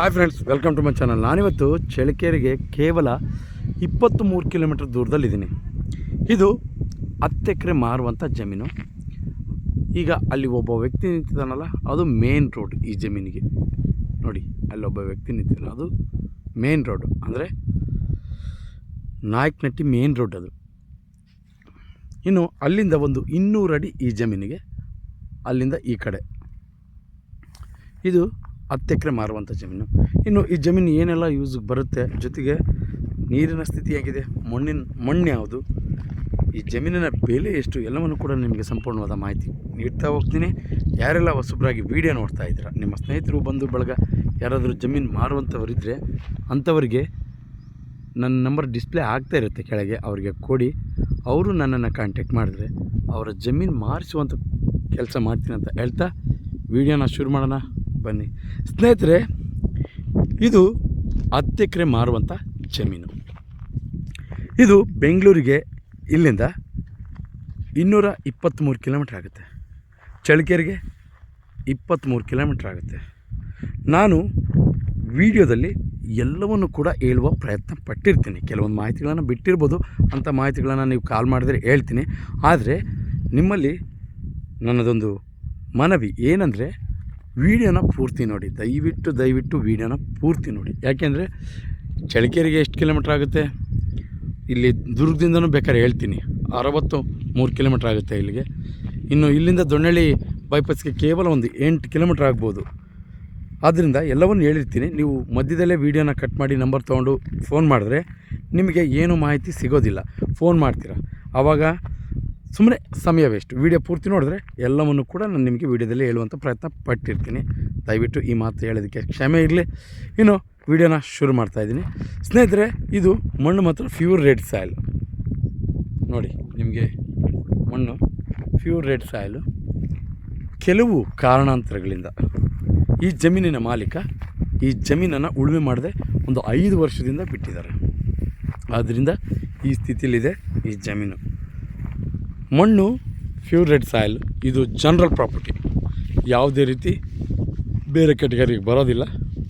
Hi friends welcome to my channel ನಾನಿವತ್ತು ಚಳಿಕೇರಿಗೆ ಕೇವಲ ಇಪ್ಪತ್ತು ಮೂರು ಕಿಲೋಮೀಟ್ರ್ ದೂರದಲ್ಲಿದ್ದೀನಿ. ಇದು ಹತ್ತು ಎಕರೆ ಮಾರುವಂಥ ಜಮೀನು. ಈಗ ಅಲ್ಲಿ ಒಬ್ಬ ವ್ಯಕ್ತಿ ನಿಂತಿದ್ದಾನಲ್ಲ, ಅದು ಮೇನ್ ರೋಡ್ ಈ ಜಮೀನಿಗೆ. ನೋಡಿ ಅಲ್ಲೊಬ್ಬ ವ್ಯಕ್ತಿ ನಿಂತಿದ್ದಾನೆ, ಅದು ಮೇನ್ ರೋಡ್ ಅಂದರೆ ನಾಯಕನಟ್ಟಿ ಮೇನ್ ರೋಡ್ ಅದು. ಇನ್ನು ಅಲ್ಲಿಂದ ಒಂದು ಇನ್ನೂರು ಅಡಿ ಈ ಜಮೀನಿಗೆ, ಅಲ್ಲಿಂದ ಈ ಕಡೆ. ಇದು ಹತ್ತು ಎಕರೆ ಮಾರುವಂಥ ಜಮೀನು. ಇನ್ನು ಈ ಜಮೀನು ಏನೆಲ್ಲ ಯೂಸ್ಗೆ ಬರುತ್ತೆ ಜೊತೆಗೆ ನೀರಿನ ಸ್ಥಿತಿ ಹೇಗಿದೆ? ಮಣ್ಣಿನ, ಮಣ್ಣು ಯಾವುದು? ಈ ಜಮೀನಿನ ಬೆಲೆ ಎಷ್ಟು? ಎಲ್ಲವನ್ನು ಕೂಡ ನಿಮಗೆ ಸಂಪೂರ್ಣವಾದ ಮಾಹಿತಿ ನೀಡ್ತಾ ಹೋಗ್ತೀನಿ. ಯಾರೆಲ್ಲ ಹೊಸಬ್ರಾಗಿ ವೀಡಿಯೋ ನೋಡ್ತಾ ಇದ್ದೀರಾ, ನಿಮ್ಮ ಸ್ನೇಹಿತರು, ಬಂಧು, ಬಳಗ, ಯಾರಾದರೂ ಜಮೀನು ಮಾರುವಂಥವರಿದ್ದರೆ ಅಂಥವರಿಗೆ ನನ್ನ ನಂಬರ್ ಡಿಸ್ಪ್ಲೇ ಆಗ್ತಾ ಇರುತ್ತೆ ಕೆಳಗೆ, ಅವರಿಗೆ ಕೊಡಿ. ಅವರು ನನ್ನನ್ನು ಕಾಂಟ್ಯಾಕ್ಟ್ ಮಾಡಿದ್ರೆ ಅವರ ಜಮೀನು ಮಾರಿಸುವಂಥ ಕೆಲಸ ಮಾಡ್ತೀನಿ ಅಂತ ಹೇಳ್ತಾ ವೀಡಿಯೋನ ಶುರು ಮಾಡೋಣ. ಬನ್ನಿ. ಸ್ನೇಹಿತರೆ, ಇದು ಹತ್ತು ಎಕರೆ ಮಾರುವಂಥ ಜಮೀನು. ಇದು ಬೆಂಗಳೂರಿಗೆ ಇಲ್ಲಿಂದ ಇನ್ನೂರ ಇಪ್ಪತ್ತ್ಮೂರು ಕಿಲೋಮೀಟ್ರ್ ಆಗುತ್ತೆ. ಚಳ್ಳಕೆರೆಗೆ ಇಪ್ಪತ್ತ್ಮೂರು ಕಿಲೋಮೀಟ್ರ್ ಆಗುತ್ತೆ. ನಾನು ವಿಡಿಯೋದಲ್ಲಿ ಎಲ್ಲವನ್ನು ಕೂಡ ಹೇಳುವ ಪ್ರಯತ್ನ ಪಟ್ಟಿರ್ತೀನಿ. ಕೆಲವೊಂದು ಮಾಹಿತಿಗಳನ್ನು ಬಿಟ್ಟಿರ್ಬೋದು ಅಂಥ ಮಾಹಿತಿಗಳನ್ನು ನೀವು ಕಾಲ್ ಮಾಡಿದರೆ ಹೇಳ್ತೀನಿ. ಆದರೆ, ನಿಮ್ಮಲ್ಲಿ ನನ್ನದೊಂದು ಮನವಿ ಏನಂದರೆ ವೀಡಿಯೋನ ಪೂರ್ತಿ ನೋಡಿ. ದಯವಿಟ್ಟು ದಯವಿಟ್ಟು ವೀಡಿಯೋನ ಪೂರ್ತಿ ನೋಡಿ. ಯಾಕೆಂದರೆ ಚಳ್ಳಕೆರೆಗೆ ಎಷ್ಟು ಕಿಲೋಮೀಟ್ರ್ ಆಗುತ್ತೆ? ಇಲ್ಲಿ ದುರ್ಗದಿಂದನೂ ಬೇಕಾದ್ರೆ ಹೇಳ್ತೀನಿ. ಅರವತ್ತು ಮೂರು ಕಿಲೋಮೀಟ್ರ್ ಆಗುತ್ತೆ ಇಲ್ಲಿಗೆ. ಇನ್ನು ಇಲ್ಲಿಂದ ದೊಣ್ಣಳ್ಳಿ ಬೈಪಾಸ್ಗೆ ಕೇವಲ ಒಂದು ಎಂಟು ಕಿಲೋಮೀಟ್ರ್ ಆಗ್ಬೋದು. ಆದ್ದರಿಂದ ಎಲ್ಲವನ್ನು ಹೇಳಿರ್ತೀನಿ. ನೀವು ಮಧ್ಯದಲ್ಲೇ ವೀಡಿಯೋನ ಕಟ್ ಮಾಡಿ ನಂಬರ್ ತೊಗೊಂಡು ಫೋನ್ ಮಾಡಿದ್ರೆ ನಿಮಗೆ ಏನು ಮಾಹಿತಿ ಸಿಗೋದಿಲ್ಲ. ಫೋನ್ ಮಾಡ್ತೀರಾ. ಆವಾಗ ಸುಮ್ಮನೆ ಸಮಯ ವೇಸ್ಟ್ ವೀಡಿಯೋ ಪೂರ್ತಿ ನೋಡಿದ್ರೆ ಎಲ್ಲವನ್ನು ಕೂಡ ನಾನು ನಿಮಗೆ ವೀಡಿಯೋದಲ್ಲಿ ಹೇಳುವಂಥ ಪ್ರಯತ್ನ ಪಟ್ಟಿರ್ತೀನಿ. ದಯವಿಟ್ಟು ಈ ಮಾತು ಹೇಳೋದಕ್ಕೆ ಕ್ಷಮೆ ಇರಲಿ. ಇನ್ನು ವೀಡಿಯೋನ ಶುರು ಮಾಡ್ತಾಯಿದ್ದೀನಿ ಸ್ನೇಹಿತರೆ, ಇದು ಮಣ್ಣು ಮಾತ್ರ ಫ್ಯೂರ್ ರೆಡ್ ಸಾಯಿಲ್. ನೋಡಿ, ನಿಮಗೆ ಮಣ್ಣು ಫ್ಯೂರ್ ರೆಡ್ ಸಾಯಿಲ್. ಕೆಲವು ಕಾರಣಾಂತರಗಳಿಂದ ಈ ಜಮೀನಿನ ಮಾಲೀಕ ಈ ಜಮೀನನ್ನು ಉಳುಮೆ ಮಾಡದೆ ಒಂದು ಐದು ವರ್ಷದಿಂದ ಬಿಟ್ಟಿದ್ದಾರೆ. ಆದ್ದರಿಂದ ಈ ಸ್ಥಿತಿಯಲ್ಲಿದೆ ಈ ಜಮೀನು. ಮಣ್ಣು ಪ್ಯೂರ್ ರೆಡ್ ಸಾಯಿಲ್ ಇದು ಜನರಲ್ ಪ್ರಾಪರ್ಟಿ ಯಾವುದೇ ರೀತಿ ಬೇರೆ ಕೆಟಗರಿಗೆ ಬರೋದಿಲ್ಲ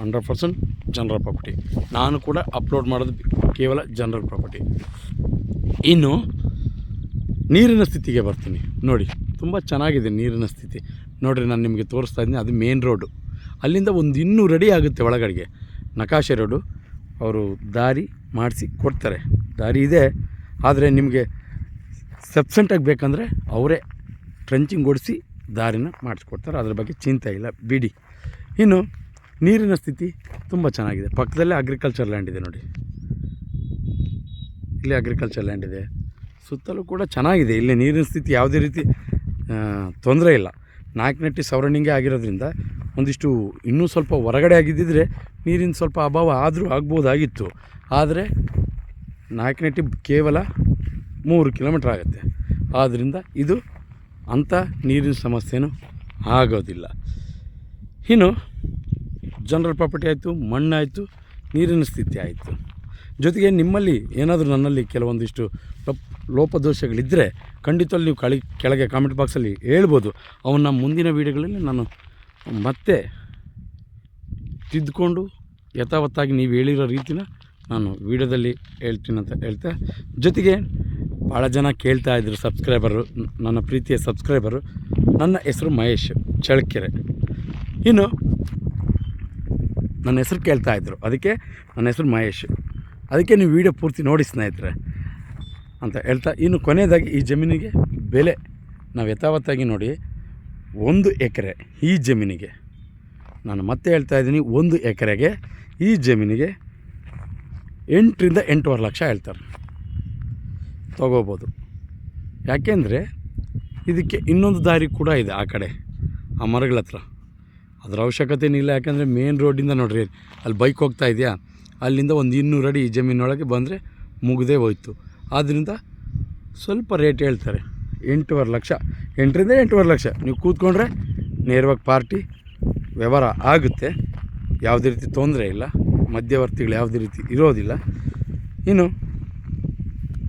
ಹಂಡ್ರೆಡ್ ಪರ್ಸೆಂಟ್ ಜನರಲ್ ಪ್ರಾಪರ್ಟಿ ನಾನು ಕೂಡ ಅಪ್ಲೋಡ್ ಮಾಡೋದು ಕೇವಲ ಜನರಲ್ ಪ್ರಾಪರ್ಟಿ ಇನ್ನು ನೀರಿನ ಸ್ಥಿತಿಗೆ ಬರ್ತೀನಿ. ನೋಡಿ, ತುಂಬ ಚೆನ್ನಾಗಿದೆ ನೀರಿನ ಸ್ಥಿತಿ. ನೋಡಿರಿ, ನಾನು ನಿಮಗೆ ತೋರಿಸ್ತಾ ಇದ್ದೀನಿ, ಅದು ಮೇನ್ ರೋಡು ಅಲ್ಲಿಂದ ಒಂದು ಇನ್ನೂ ರೆಡಿ ಆಗುತ್ತೆ ಒಳಗಡೆಗೆ. ನಕಾಶೆ ರೋಡು ಅವರು ದಾರಿ ಮಾಡಿಸಿ ಕೊಡ್ತಾರೆ. ದಾರಿ ಇದೆ. ಆದರೆ ನಿಮಗೆ ಸಬ್ಸೆಂಟಾಗಿ ಬೇಕಂದರೆ ಅವರೇ ಟ್ರೆಂಚಿಂಗ್ ಓಡಿಸಿ ದಾರಿನ ಮಾಡಿಸ್ಕೊಡ್ತಾರೆ. ಅದ್ರ ಬಗ್ಗೆ ಚಿಂತೆ ಇಲ್ಲ. ಬಿಡಿ. ಇನ್ನು ನೀರಿನ ಸ್ಥಿತಿ ತುಂಬ ಚೆನ್ನಾಗಿದೆ. ಪಕ್ಕದಲ್ಲೇ ಅಗ್ರಿಕಲ್ಚರ್ ಲ್ಯಾಂಡ್ ಇದೆ ನೋಡಿ. ಇಲ್ಲಿ ಅಗ್ರಿಕಲ್ಚರ್ ಲ್ಯಾಂಡ್ ಇದೆ. ಸುತ್ತಲೂ ಕೂಡ ಚೆನ್ನಾಗಿದೆ. ಇಲ್ಲಿ ನೀರಿನ ಸ್ಥಿತಿ ಯಾವುದೇ ರೀತಿ ತೊಂದರೆ ಇಲ್ಲ. ನಾಲ್ಕನೆಟ್ಟಿ ಸವರಣಿಂಗೆ ಆಗಿರೋದ್ರಿಂದ ಒಂದಿಷ್ಟು ಇನ್ನೂ ಸ್ವಲ್ಪ ಹೊರಗಡೆ ಆಗಿದ್ದಿದ್ರೆ ನೀರಿನ ಸ್ವಲ್ಪ ಅಭಾವ ಆದರೂ ಆಗ್ಬೋದಾಗಿತ್ತು. ಆದರೆ ನಾಲ್ಕನೆಟ್ಟಿ ಕೇವಲ ಮೂರು ಕಿಲೋಮೀಟ್ರ್ ಆಗುತ್ತೆ. ಆದ್ದರಿಂದ ಇದು ಅಂಥ ನೀರಿನ ಸಮಸ್ಯೆನೂ ಆಗೋದಿಲ್ಲ. ಇನ್ನು ಜನರಲ್ ಪ್ರಾಪರ್ಟಿ ಆಯಿತು, ಮಣ್ಣಾಯಿತು, ನೀರಿನ ಸ್ಥಿತಿ ಆಯಿತು. ಜೊತೆಗೆ ನಿಮ್ಮಲ್ಲಿ ಏನಾದರೂ ನನ್ನಲ್ಲಿ ಕೆಲವೊಂದಿಷ್ಟು ಲೋಪ್ ಲೋಪದೋಷಗಳಿದ್ದರೆ ಖಂಡಿತವಾಗಿ ನೀವು ಕಳಿ, ಕೆಳಗೆ ಕಾಮೆಂಟ್ ಬಾಕ್ಸಲ್ಲಿ ಹೇಳ್ಬೋದು. ಅವನ್ನ ಮುಂದಿನ ವೀಡಿಯೋಗಳಲ್ಲಿ ನಾನು ಮತ್ತೆ ತಿದ್ದುಕೊಂಡು ಯಥಾವತ್ತಾಗಿ ನೀವು ಹೇಳಿರೋ ರೀತಿನ ನಾನು ವೀಡಿಯೋದಲ್ಲಿ ಹೇಳ್ತೀನಿ ಅಂತ ಹೇಳ್ತಾ, ಜೊತೆಗೆ ಭಾಳ ಜನ ಕೇಳ್ತಾ ಇದ್ರು ಸಬ್ಸ್ಕ್ರೈಬರು ನನ್ನ ಪ್ರೀತಿಯ ಸಬ್ಸ್ಕ್ರೈಬರು. ನನ್ನ ಹೆಸರು ಮಹೇಶ್ ಚಳಕೆರೆ ಇನ್ನು ನನ್ನ ಹೆಸರು ಕೇಳ್ತಾ ಇದ್ರು. ಅದಕ್ಕೆ ನನ್ನ ಹೆಸರು ಮಹೇಶ್. ಅದಕ್ಕೆ ನೀವು ವೀಡಿಯೋ ಪೂರ್ತಿ ನೋಡಿ ಸ್ನೇಹಿತರೆ ಅಂತ ಹೇಳ್ತಾ, ಇನ್ನು ಕೊನೆಯದಾಗಿ ಈ ಜಮೀನಿಗೆ ಬೆಲೆ ನಾವು ಯಥಾವತ್ತಾಗಿ ನೋಡಿ, ಒಂದು ಎಕರೆ ಈ ಜಮೀನಿಗೆ. ನಾನು ಮತ್ತೆ ಹೇಳ್ತಾ ಇದ್ದೀನಿ, ಒಂದು ಎಕರೆಗೆ ಈ ಜಮೀನಿಗೆ ಎಂಟರಿಂದ ಎಂಟೂವರೆ ಲಕ್ಷ ಹೇಳ್ತಾರೆ. ತೊಗೋಬೋದು. ಯಾಕೆಂದರೆ ಇದಕ್ಕೆ ಇನ್ನೊಂದು ದಾರಿ ಕೂಡ ಇದೆ ಆ ಕಡೆ, ಆ ಮರಗಳ ಹತ್ರ. ಅದರ ಅವಶ್ಯಕತೆ ಇಲ್ಲ ಯಾಕಂದರೆ ಮೇನ್ ರೋಡಿಂದ ನೋಡ್ರಿ, ಅಲ್ಲಿ ಬೈಕ್ ಹೋಗ್ತಾ ಇದೆಯಾ? ಅಲ್ಲಿಂದ ಒಂದು ಇನ್ನೂರು ಅಡಿ ಜಮೀನೊಳಗೆ ಬಂದರೆ ಮುಗದೇ ಹೋಯ್ತು. ಆದ್ದರಿಂದ ಸ್ವಲ್ಪ ರೇಟ್ ಹೇಳ್ತಾರೆ, ಎಂಟೂವರೆ ಲಕ್ಷ, ಎಂಟರಿಂದ ಎಂಟೂವರೆ ಲಕ್ಷ. ನೀವು ಕೂತ್ಕೊಂಡ್ರೆ ನೇರವಾಗಿ ಪಾರ್ಟಿ, ವ್ಯವಹಾರ ಆಗುತ್ತೆ. ಯಾವುದೇ ರೀತಿ ತೊಂದರೆ ಇಲ್ಲ, ಮಧ್ಯವರ್ತಿಗಳು ಯಾವುದೇ ರೀತಿ ಇರೋದಿಲ್ಲ. ಇನ್ನು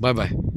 拜拜。